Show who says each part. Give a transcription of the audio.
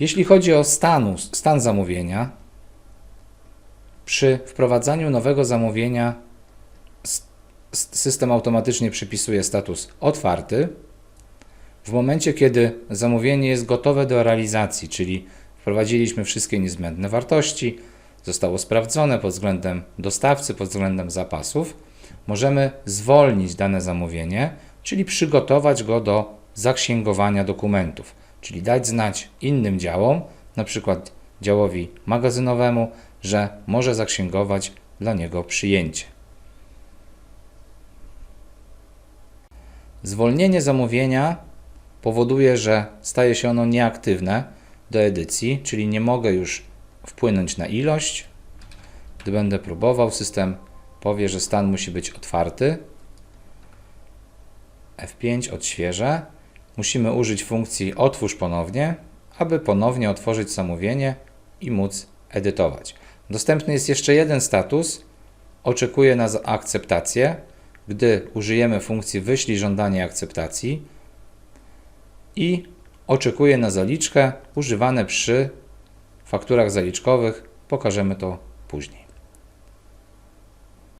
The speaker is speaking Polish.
Speaker 1: Jeśli chodzi o stanu, stan zamówienia, przy wprowadzaniu nowego zamówienia system automatycznie przypisuje status otwarty. W momencie, kiedy zamówienie jest gotowe do realizacji, czyli wprowadziliśmy wszystkie niezbędne wartości, zostało sprawdzone pod względem dostawcy, pod względem zapasów, możemy zwolnić dane zamówienie, czyli przygotować go do zaksięgowania dokumentów, czyli dać znać innym działom, na przykład działowi magazynowemu, że może zaksięgować dla niego przyjęcie. Zwolnienie zamówienia powoduje, że staje się ono nieaktywne do edycji, czyli nie mogę już wpłynąć na ilość. Gdy będę próbował, system powie, że stan musi być otwarty. F5 odświeżę. Musimy użyć funkcji otwórz ponownie, aby ponownie otworzyć zamówienie i móc edytować. Dostępny jest jeszcze jeden status. Oczekuję na akceptację. Gdy użyjemy funkcji wyślij żądanie akceptacji i oczekuję na zaliczkę używane przy fakturach zaliczkowych. Pokażemy to później.